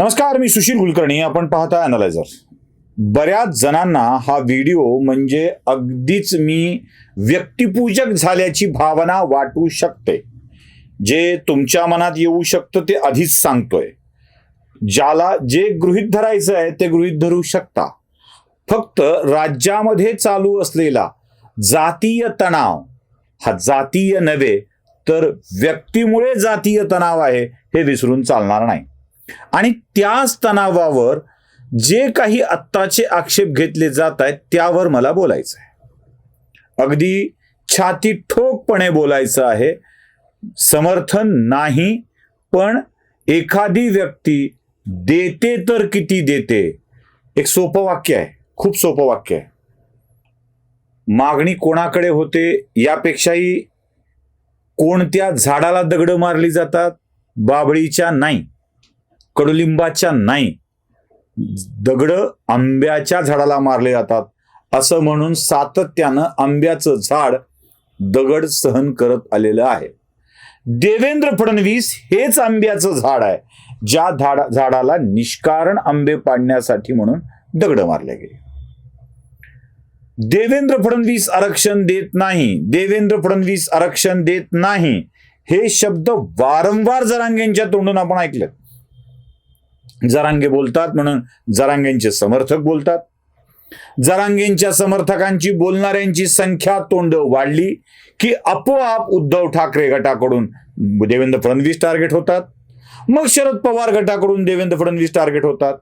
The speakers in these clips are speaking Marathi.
नमस्कार मी सुशील कुलकर्णी. आपण पाहता अनालायझर बऱ्याच जणांना हा व्हिडिओ म्हणजे अगदीच मी व्यक्तिपूजक झाल्याची भावना वाटू शकते. जे तुमच्या मनात येऊ शकतं ते आधीच सांगतोय. ज्याला जे गृहित धरायचं आहे ते गृहित धरू शकता. फक्त राज्यामध्ये चालू असलेला जातीय तणाव हा जातीय नव्हे तर व्यक्तीमुळे जातीय तणाव आहे हे विसरून चालणार नाही. आणि त्याच तणावावर जे काही आत्ताचे आक्षेप घेतले जात आहेत त्यावर मला बोलायचं आहे अगदी छाती ठोकपणे बोलायचं आहे. समर्थन नाही पण एखादी व्यक्ती देते तर किती देते? एक सोपं वाक्य आहे खूप सोपं वाक्य आहे. मागणी कोणाकडे होते यापेक्षाही कोणत्या झाडाला दगड मारली जातात बाबळीच्या नाही. कडुलिंबाच्या नाही. दगड आंब्याच्या झाडाला मारले जातात. असं म्हणून सातत्यानं आंब्याचं झाड दगड सहन करत आलेलं आहे. देवेंद्र फडणवीस हेच आंब्याचं झाड आहे. ज्या झाडा झाडाला निष्कारण आंबे पाडण्यासाठी म्हणून दगड मारले गेले. देवेंद्र फडणवीस आरक्षण देत नाही. देवेंद्र फडणवीस आरक्षण देत नाही. हे शब्द वारंवार जरांगेंच्या तोंडून आपण ऐकलेत. जरांगे बोलतात म्हणून जरांगेंचे समर्थक बोलतात. जरांगेंच्या समर्थकांची बोलणाऱ्यांची संख्या तोंड वाढली की आपोआप उद्धव ठाकरे गटाकडून देवेंद्र फडणवीस टार्गेट होतात. मग शरद पवार गटाकडून देवेंद्र फडणवीस टार्गेट होतात.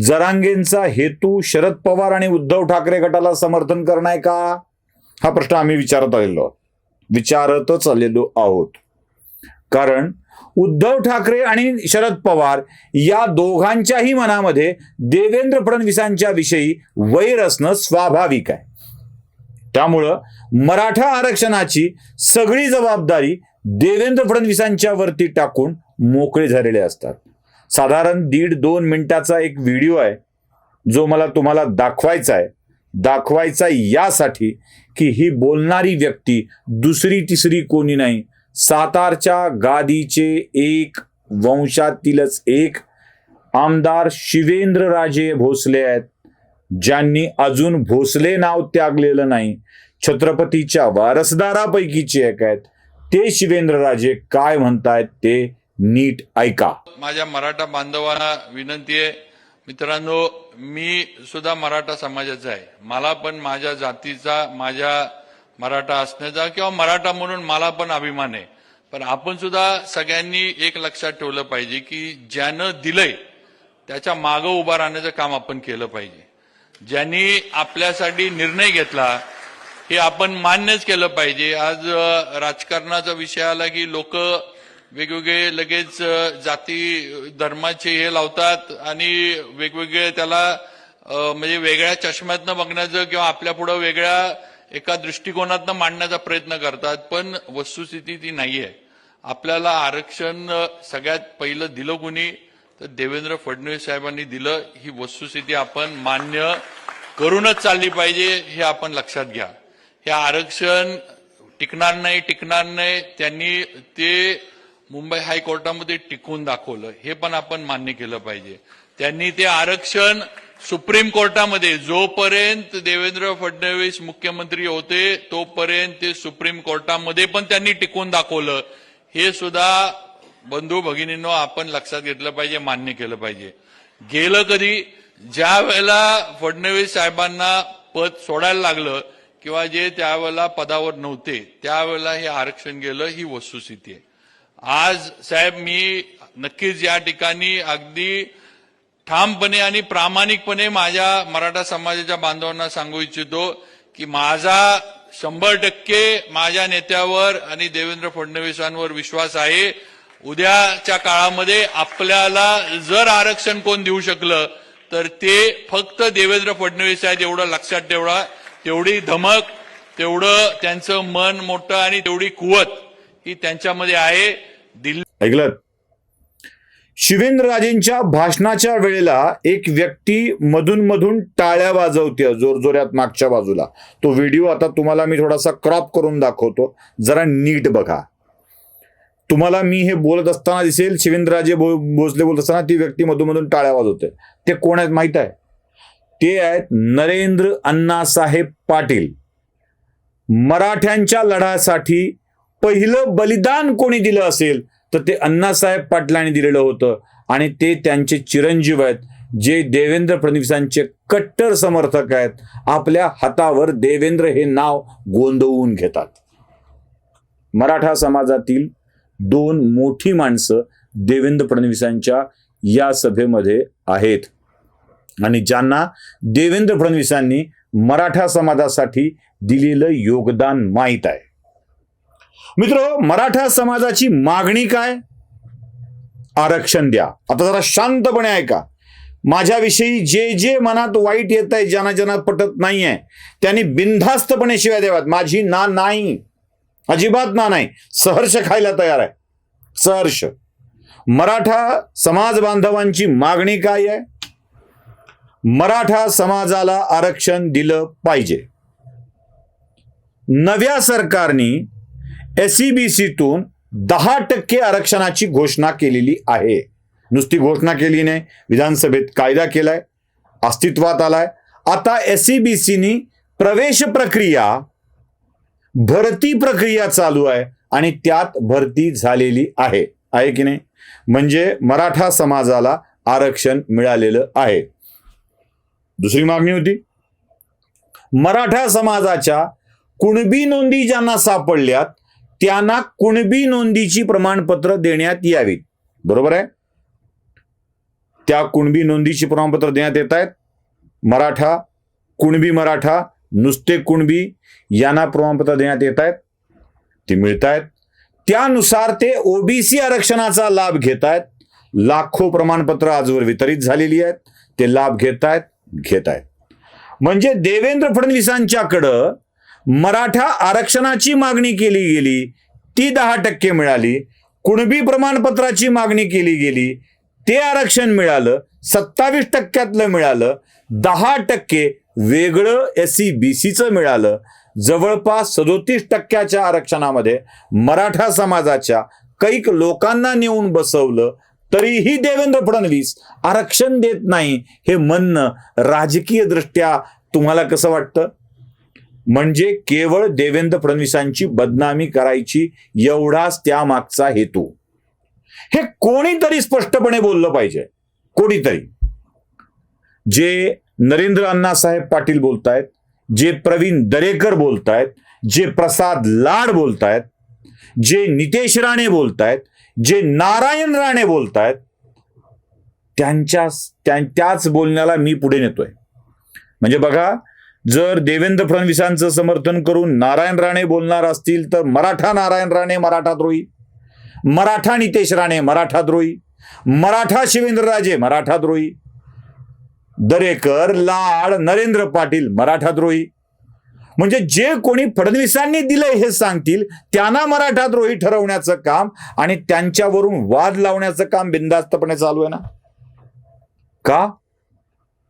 जरांगेंचा हेतू शरद पवार आणि उद्धव ठाकरे गटाला समर्थन करणं आहे का? हा प्रश्न आम्ही विचारत आलेलो विचारतच आलेलो आहोत. कारण उद्धव ठाकरे आणि शरद पवार या दोघांच्याही मनामध्ये देवेंद्र फडणवीसांच्या विषयी वैर असणं स्वाभाविक आहे. त्यामुळं मराठा आरक्षणाची सगळी जबाबदारी देवेंद्र फडणवीसांच्या वरती टाकून मोकळे झालेले असतात. साधारण दीड दोन मिनिटाचा एक व्हिडिओ आहे जो मला तुम्हाला दाखवायचा आहे. दाखवायचा यासाठी की ही बोलणारी व्यक्ती दुसरी तिसरी कोणी नाही सातारच्या गादीचे एक वंशातीलच एक आमदार शिवेंद्रराजे भोसले आहेत ज्यांनी अजून भोसले नाव त्यागलेलं नाही. छत्रपतीच्या वारसदारापैकीचे एक आहेत. ते शिवेंद्रराजे काय म्हणतायत ते नीट ऐका. माझ्या मराठा बांधवांना विनंती आहे मित्रांनो मी सुद्धा मराठा समाजाचा आहे. मला पण माझ्या जातीचा माझ्या मराठा असण्याचा किंवा मराठा म्हणून मला पण अभिमान आहे. पण आपण सुद्धा सगळ्यांनी एक लक्षात ठेवलं पाहिजे की ज्यानं दिलंय त्याच्या मागं उभा राहण्याचं काम आपण केलं पाहिजे. ज्यांनी आपल्यासाठी निर्णय घेतला हे आपण मान्यच केलं पाहिजे. आज राजकारणाचा विषय आला की लोक वेगवेगळे लगेच जाती धर्माचे हे लावतात आणि वेगवेगळे त्याला म्हणजे वेगळ्या चष्म्यातनं बघण्याचं किंवा आपल्या पुढं वेगळ्या एका दृष्टिकोनातनं मांडण्याचा प्रयत्न करतात पण वस्तुस्थिती ती नाहीये. आपल्याला आरक्षण सगळ्यात पहिलं दिलं कुणी? तर देवेंद्र फडणवीस साहेबांनी दिलं. ही वस्तुस्थिती आपण मान्य करूनच चालली पाहिजे हे आपण लक्षात घ्या. हे आरक्षण टिकणार नाही टिकणार नाही त्यांनी ते मुंबई हायकोर्टामध्ये टिकून दाखवलं. हे पण आपण मान्य केलं पाहिजे. त्यांनी ते आरक्षण सुप्रीम कोर्टामध्ये जोपर्यंत देवेंद्र फडणवीस मुख्यमंत्री होते तोपर्यंत ते सुप्रीम कोर्टामध्ये पण त्यांनी टिकून दाखवलं. हे सुद्धा बंधू भगिनींनो आपण लक्षात घेतलं पाहिजे मान्य केलं पाहिजे. गेलं कधी? ज्या वेळेला फडणवीस साहेबांना पद सोडायला लागलं किंवा जे त्यावेळेला पदावर नव्हते त्यावेळेला हे आरक्षण गेलं ही वस्तुस्थिती आहे. आज साहेब मी नक्कीच या ठिकाणी अगदी ठामपणे आणि प्रामाणिकपणे माझ्या मराठा समाजाच्या बांधवांना सांगू इच्छितो की माझा शंभर टक्के माझ्या नेत्यावर आणि देवेंद्र फडणवीसांवर विश्वास आहे. उद्याच्या काळामध्ये आपल्याला जर आरक्षण कोण देऊ शकलं तर ते फक्त देवेंद्र फडणवीस आहेत एवढं लक्षात ठेवणं तेवढी धमक तेवढं त्यांचं मन मोठं आणि तेवढी कुवत ही त्यांच्यामध्ये आहे. दिल्ली ऐकलं शिवेंद्रराजेंच्या भाषणाच्या वेळेला एक व्यक्ती मधून मधून टाळ्या वाजवते जोरजोऱ्यात मागच्या बाजूला. तो व्हिडिओ आता तुम्हाला मी थोडासा क्रॉप करून दाखवतो. जरा नीट बघा. तुम्हाला मी हे बोलत असताना दिसेल शिवेंद्रराजे बो भोसले बोलत असताना ती व्यक्ती मधूनमधून टाळ्या वाजवते ते कोण आहेत माहीत आहे? ते आहेत नरेंद्र अण्णासाहेब पाटील. मराठ्यांच्या लढ्यासाठी पहिलं बलिदान कोणी दिलं असेल? तर ते अण्णासाहेब पाटलांनी दिलेलं होतं. आणि ते त्यांचे चिरंजीव आहेत जे देवेंद्र फडणवीसांचे कट्टर समर्थक आहेत. आपल्या हातावर देवेंद्र हे नाव गोंधवून घेतात. मराठा समाजातील दोन मोठी माणसं देवेंद्र फडणवीसांच्या या सभेमध्ये आहेत. आणि ज्यांना देवेंद्र फडणवीसांनी मराठा समाजासाठी दिलेलं योगदान माहीत आहे. मित्र मराठा समाजाची मागणी काय? आरक्षण द्या. आता जरा शांतपणे ऐका. माझ्याविषयी जे जे मनात वाईट येत आहे ज्यांना ज्यांना पटत नाहीये त्यांनी बिनधास्तपणे शिव्या द्याव्यात. माझी ना नाही. अजिबात ना नाही. सहर्ष खायला तयार आहे. सहर्ष. मराठा समाज बांधवांची मागणी काय आहे? मराठा समाजाला आरक्षण दिलं पाहिजे. नव्या सरकारने एसईबीसीतून दहा टक्के आरक्षणाची घोषणा केलेली आहे. नुसती घोषणा केली नाही. विधानसभेत कायदा केलाय. अस्तित्वात आलाय. आता एसईबीसीनी प्रवेश प्रक्रिया भरती प्रक्रिया चालू आहे आणि त्यात भरती झालेली आहे. आहे की नाही? म्हणजे मराठा समाजाला आरक्षण मिळालेलं आहे. दुसरी मागणी होती. मराठा समाजाच्या कुणबी नोंदी ज्यांना सापडल्यात त्यांना कुणबी नोंदीची प्रमाणपत्र देण्यात यावीत. बरोबर आहे? त्या कुणबी नोंदीची प्रमाणपत्र देण्यात येत आहेत. मराठा कुणबी मराठा नुसते कुणबी यांना प्रमाणपत्र देण्यात येत आहेत. ते मिळत आहेत. त्यानुसार ते ओबीसी आरक्षणाचा लाभ घेत आहेत. लाखो प्रमाणपत्र आजवर वितरित झालेली आहेत. ते लाभ घेत आहेत घेत आहेत. म्हणजे देवेंद्र फडणवीसांच्याकडं मराठा आरक्षणाची मागणी केली गेली ती दहा टक्के मिळाली. कुणबी प्रमाणपत्राची मागणी केली गेली ते आरक्षण मिळालं सत्तावीस टक्क्यातलं मिळालं दहा टक्के वेगळं एस सी बी सीचं मिळालं. जवळपास सदोतीस टक्क्याच्या आरक्षणामध्ये मराठा समाजाच्या कैक लोकांना नेऊन बसवलं तरीही देवेंद्र फडणवीस आरक्षण देत नाही हे म्हणणं राजकीयदृष्ट्या तुम्हाला कसं वाटतं? म्हणजे केवळ देवेंद्र फडणवीसांची बदनामी करायची एवढाच त्यामागचा हेतू. हे कोणीतरी स्पष्टपणे बोललं पाहिजे. कोणीतरी. जे नरेंद्र अण्णासाहेब पाटील बोलतायत जे प्रवीण दरेकर बोलतायत जे प्रसाद लाड बोलतायत जे नितेश राणे बोलतायत जे नारायण राणे बोलतायत त्यांच्या त्याच बोलण्याला मी पुढे नेतोय. म्हणजे बघा जर देवेंद्र फडणवीसांचं समर्थन करून नारायण राणे बोलणार असतील तर मराठा नारायण राणे मराठा द्रोही मराठा नितेश राणे मराठा द्रोही मराठा शिवेंद्रराजे मराठा द्रोही दरेकर लाड नरेंद्र पाटील मराठा द्रोही म्हणजे जे कोणी फडणवीसांनी दिलंय हे सांगतील त्यांना मराठा द्रोही ठरवण्याचं काम आणि त्यांच्यावरून वाद लावण्याचं काम बिंदास्तपणे चालू आहे ना. का?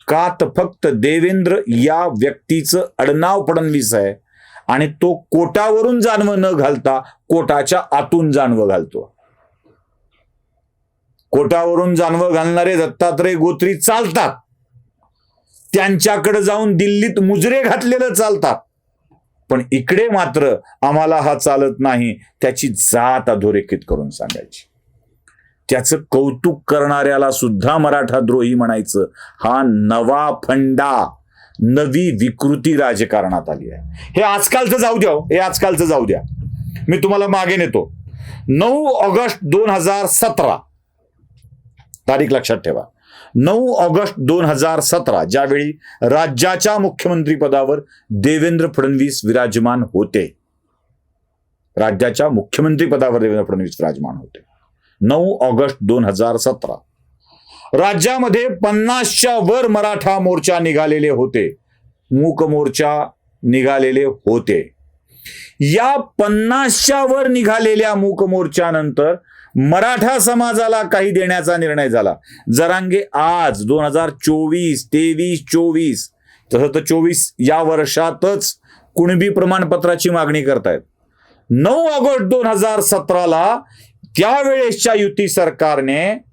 का तर फक्त देवेंद्र या व्यक्तीचं अडनाव फडणवीस आहे. आणि तो कोटावरून जानवं न घालता कोटाच्या आतून जानवं घालतो. कोटावरून जानवं घालणारे दत्तात्रय गोत्री चालतात. त्यांच्याकडे जाऊन दिल्लीत मुजरे घातलेलं चालतात. पण इकडे मात्र आम्हाला हा चालत नाही त्याची जात अधोरेखित करून सांगायची. त्याचं कौतुक करणाऱ्याला सुद्धा मराठा द्रोही म्हणायचं. हा नवा फंडा नवी विकृती राजकारणात आली आहे. हे आजकालचं जाऊ द्या हो. हे आजकालचं जाऊ द्या. मी तुम्हाला मागे नेतो. नऊ ऑगस्ट दोन हजार सतरा. तारीख लक्षात ठेवा. नऊ ऑगस्ट दोन हजार सतरा ज्यावेळी राज्याच्या मुख्यमंत्री पदावर देवेंद्र फडणवीस विराजमान होते. राज्याच्या मुख्यमंत्री पदावर देवेंद्र फडणवीस विराजमान होते. नऊ ऑगस्ट दोन हजार सतरा. राज्यामध्ये पन्नासच्या वर मराठा मोर्चा निघालेले होते. मूक मोर्चा निघालेले होते. या पन्नासच्या वर निघालेल्या मूक मोर्चानंतर मराठा समाजाला काही देण्याचा निर्णय झाला. जरांगे आज दोन हजार चोवीस तेवीस चोवीस तसं तर चोवीस या वर्षातच कुणबी प्रमाणपत्राची मागणी करतायत. नऊ ऑगस्ट दोन हजार सतराला त्यावेळेसच्या युती सरकारने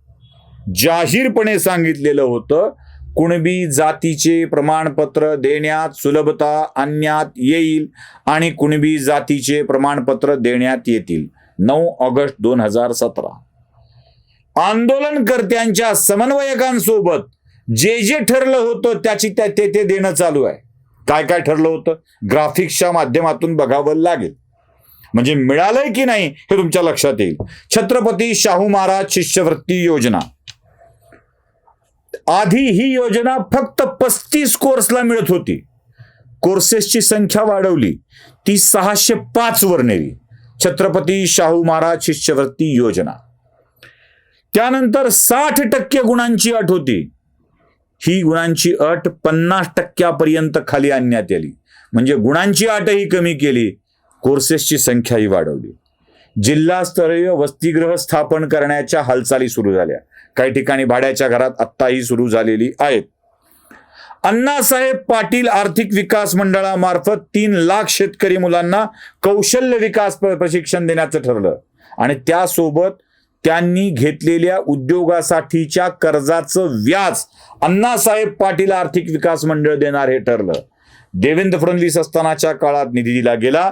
जाहीरपणे सांगितलेलं होतं कुणबी जातीचे प्रमाणपत्र देण्यात सुलभता आणण्यात येईल आणि कुणबी जातीचे प्रमाणपत्र देण्यात येतील. नऊ ऑगस्ट दोन हजार सतरा. आंदोलनकर्त्यांच्या समन्वयकांसोबत जे जे ठरलं होतं त्याची त्या ते ते देणं चालू आहे. काय काय ठरलं होतं? ग्राफिक्सच्या माध्यमातून बघावं लागेल. म्हणजे मिळालंय की नाही हे तुमच्या लक्षात येईल. छत्रपती शाहू महाराज शिष्यवृत्ती योजना. आधी ही योजना फक्त पस्तीस कोर्सला मिळत होती. कोर्सेसची संख्या वाढवली. ती सहाशे पाच वर नेली. छत्रपती शाहू महाराज शिष्यवृत्ती योजना. त्यानंतर साठ टक्के गुणांची अट होती. ही गुणांची अट पन्नास टक्क्यापर्यंत खाली आणण्यात आली. म्हणजे गुणांची अटही कमी केली. कोर्सेसची संख्याही वाढवली. जिल्हास्तरीय वसतिगृह स्थापन करण्याच्या हालचाली सुरू झाल्या. काही ठिकाणी भाड्याच्या घरात आत्ताही सुरू झालेली आहेत. अण्णासाहेब पाटील आर्थिक विकास मंडळामार्फत तीन लाख शेतकरी मुलांना कौशल्य विकास प्रशिक्षण देण्याचं ठरलं. आणि त्यासोबत त्यांनी घेतलेल्या उद्योगासाठीच्या कर्जाचं व्याज अण्णासाहेब पाटील आर्थिक विकास मंडळ देणार हे ठरलं. देवेंद्र फडणवीस असतानाच्या काळात निधी दिला गेला.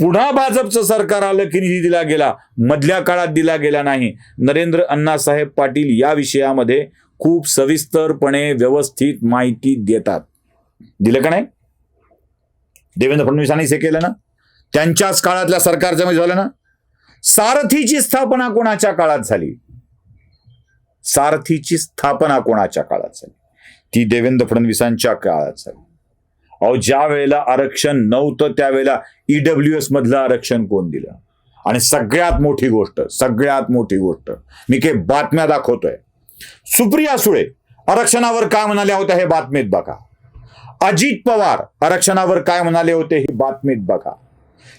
पुन्हा भाजपचं सरकार आलं की निधी दिला गेला? मधल्या काळात दिला गेला नाही. नरेंद्र अण्णासाहेब पाटील या विषयामध्ये खूप सविस्तरपणे व्यवस्थित माहिती देतात. दिलं का नाही? देवेंद्र फडणवीसांनीच हे केलं ना? त्यांच्याच काळातल्या सरकारच्या म्हणजे झालं ना? सारथीची स्थापना कोणाच्या काळात झाली? सारथीची स्थापना कोणाच्या काळात झाली? ती देवेंद्र फडणवीसांच्या काळात झाली. अहो ज्या वेळेला आरक्षण नव्हतं त्यावेळेला ईडब्ल्यू एस मधलं आरक्षण कोण दिलं? आणि सगळ्यात मोठी गोष्ट सगळ्यात मोठी गोष्ट मी काही बातम्या दाखवतोय. सुप्रिया सुळे आरक्षणावर काय म्हणाल्या होत्या हे बातमीत बघा. अजित पवार आरक्षणावर काय म्हणाले होते हे बातमीत बघा.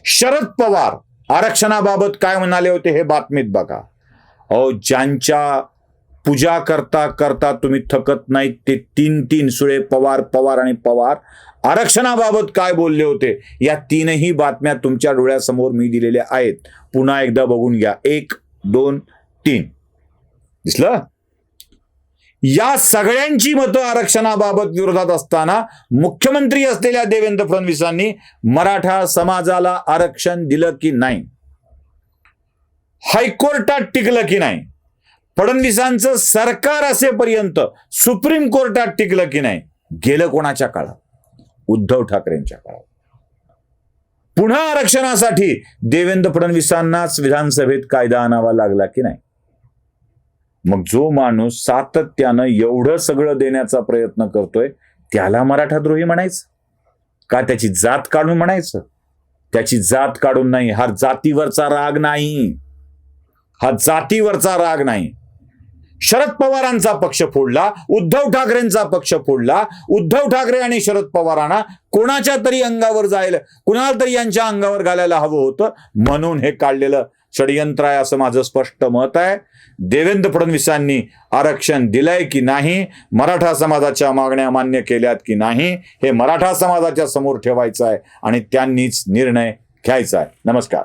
शरद पवार आरक्षणाबाबत काय म्हणाले होते हे बातमीत बघा. अहो ज्यांच्या पूजा करता करता तुम्ही थकत नाहीत. ते तीन तीन सुळे पवार पवार आणि पवार. आरक्षणाबाबत काय बोलले होते? या तीनही बातम्या तुमच्या डोळ्यासमोर मी दिलेल्या आहेत. पुन्हा एकदा बघून घ्या. एक दोन तीन. दिसलं? या सगळ्यांची मतं आरक्षणाबाबत विरोधात असताना मुख्यमंत्री असलेल्या देवेंद्र फडणवीसांनी मराठा समाजाला आरक्षण दिलं की नाही? हायकोर्टात टिकलं की नाही? फडणवीसांचं सरकार असेपर्यंत सुप्रीम कोर्टात टिकलं की नाही गेलं कोणाच्या काळात? उद्धव ठाकरेंच्या काळात. पुन्हा आरक्षणासाठी देवेंद्र फडणवीसांनाच विधानसभेत कायदा आणावा लागला की नाही? मग जो माणूस सातत्यानं एवढं सगळं देण्याचा प्रयत्न करतोय त्याला मराठाद्रोही म्हणायचं? का त्याची जात काढून म्हणायचं? त्याची जात काढून नाही हा जातीवरचा राग नाही. हा जातीवरचा राग नाही. शरद पवारांचा पक्ष फोडला उद्धव ठाकरेंचा पक्ष फोडला. उद्धव ठाकरे आणि शरद पवारांना कोणाच्या तरी अंगावर जायला कुणाला तरी यांच्या अंगावर घालायला हवं होतं? म्हणून हे काढलेलं षडयंत्र आहे असं माझं स्पष्ट मत आहे. देवेंद्र फडणवीसांनी आरक्षण दिलंय की नाही? मराठा समाजाच्या मागण्या मान्य केल्यात की नाही? हे मराठा समाजाच्या समोर ठेवायचं आहे आणि त्यांनीच निर्णय घ्यायचा आहे. नमस्कार.